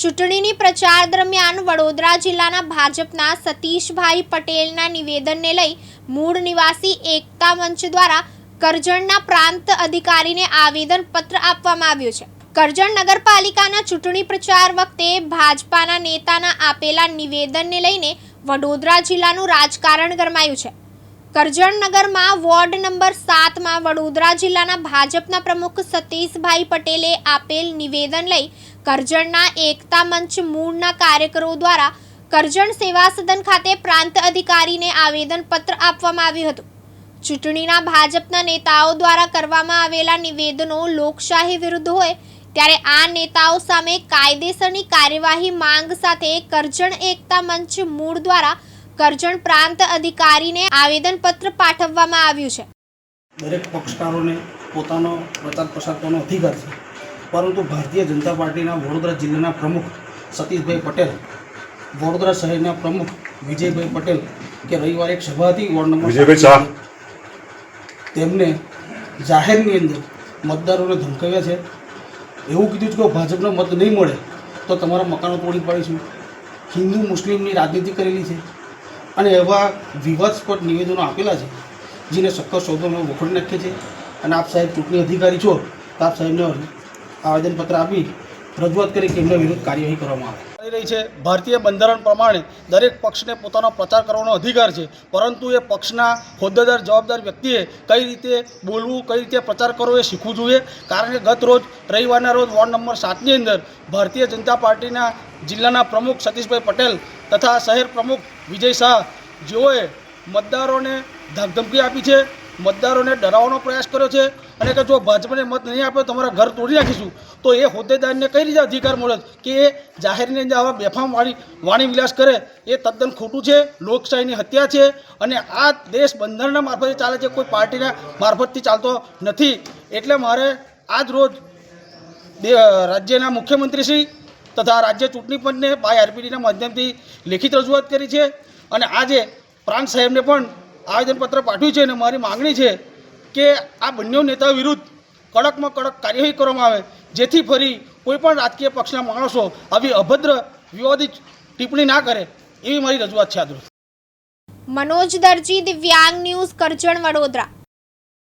ચૂંટણીની પ્રચાર દરમિયાન વડોદરા જિલ્લાના ભાજપના સતીશભાઈ પટેલના નિવેદનને લઈ મૂળ નિવાસી એકતા મંચ દ્વારા કરજણના પ્રાંત અધિકારીને આવેદન પત્ર આપવામાં આવ્યું છે. કરજણ નગરપાલિકાના ચૂંટણી પ્રચાર વખતે ભાજપાના નેતાના આપેલા નિવેદનને લઈને વડોદરા જિલ્લાનું રાજકારણ ગરમાયું છે. કરજણ નગરમાં વોર્ડ નંબર સાતમાં વડોદરા જિલ્લાના ભાજપના પ્રમુખ સતીશભાઈ પટેલે આપેલ નિવેદન લઈ કરજણના એકતા મંચ મૂળના કાર્યકરો દ્વારા કરજણ સેવા સદન ખાતે પ્રાંત અધિકારીને આવેદનપત્ર આપવામાં આવ્યું હતું. ચૂંટણીના ભાજપના નેતાઓ દ્વારા કરવામાં આવેલા નિવેદનો લોકશાહી વિરુદ્ધ હોય ત્યારે આ નેતાઓ સામે કાયદેસરની કાર્યવાહી માંગ સાથે કરજણ એકતા મંચ મૂળ દ્વારા કરજણ પ્રાંત અધિકારીને આવેદનપત્ર પાઠવવામાં આવ્યું છે. દરેક પક્ષકારોને પોતાનો પ્રચાર પ્રસાર કરવાનો અધિકાર છે. પરંતુ ભારતીય જનતા પાર્ટીના વડોદરા જિલ્લાના પ્રમુખ સતીશભાઈ પટેલ વડોદરા શહેરના પ્રમુખ વિજયભાઈ પટેલ કે રવિવારે એક સભા હતી વોર્ડ નંબર તેમને જાહેરની અંદર મતદારોને ધમકાવ્યા છે. એવું કીધું છે કે ભાજપનો મત નહીં મળે તો તમારા મકાનો તોડી પાડીશું. હિન્દુ મુસ્લિમની રાજનીતિ કરેલી છે. અને એવા વિવાદસ્પદ નિવેદનો આપેલા છે, જેને સખત શબ્દોમાં વખોડી નાખીએ છે. અને આપ સાહેબ ચૂંટણી અધિકારી છો, તો આપ સાહેબને આવેદનપત્ર આપી રજૂઆત કરી કે વિરુદ્ધ કાર્યવાહી કરવામાં આવે. રહી છે. ભારતીય બંધારણ પ્રમાણે દરેક પક્ષને પોતાનો પ્રચાર કરવાનો અધિકાર છે, પરંતુ એ પક્ષના હોદ્દેદાર, જવાબદાર વ્યક્તિએ કઈ રીતે બોલવું, કઈ રીતે પ્રચાર કરવો એ શીખવું જોઈએ. કારણ કે ગત રોજ, રવિવારના રોજ વોર્ડ નંબર સાતની અંદર ભારતીય જનતા પાર્ટીના જિલ્લાના પ્રમુખ સતીશભાઈ પટેલ તથા શહેર પ્રમુખ વિજય શાહ જેઓએ મતદારોને ધાકધમકી આપી છે, મતદારોને ડરાવવાનો પ્રયાસ કર્યો છે અને કે જો ભાજપને મત નહીં આપે તમારા ઘર તોડી નાખીશું, તો એ હોદ્દેદારને કઈ રીતે અધિકાર મળે કે એ જાહેરની અંદર આવા બેફામ વાણી વાણી વિલાસ કરે, એ તદ્દન ખોટું છે, લોકશાહીની હત્યા છે અને આ દેશ બંધારણના મારફતે ચાલે છે, કોઈ પાર્ટીના મારફતથી ચાલતો નથી. એટલે મારે આજ રોજ રાજ્યના મુખ્યમંત્રીશ્રી તથા રાજ્ય ચૂંટણી પંચને બાય આરપીડીના માધ્યમથી લેખિત રજૂઆત કરી છે. અને આજે પ્રાંત સાહેબને પણ આવેદનપત્ર પાઠવ્યું છે અને મારી માંગણી છે કે આ બંને નેતાઓ વિરુદ્ધ કડકમાં કડક કાર્યવાહી કરવામાં આવે, જેથી ફરી કોઈપણ રાજકીય પક્ષના માણસો આવી અભદ્ર વિવાદિત ટિપ્પણી ના કરે એવી મારી રજૂઆત છે રોજ મનોજ દરજી, દિવ્યાંગ ન્યૂઝ કરજણ વડોદરા.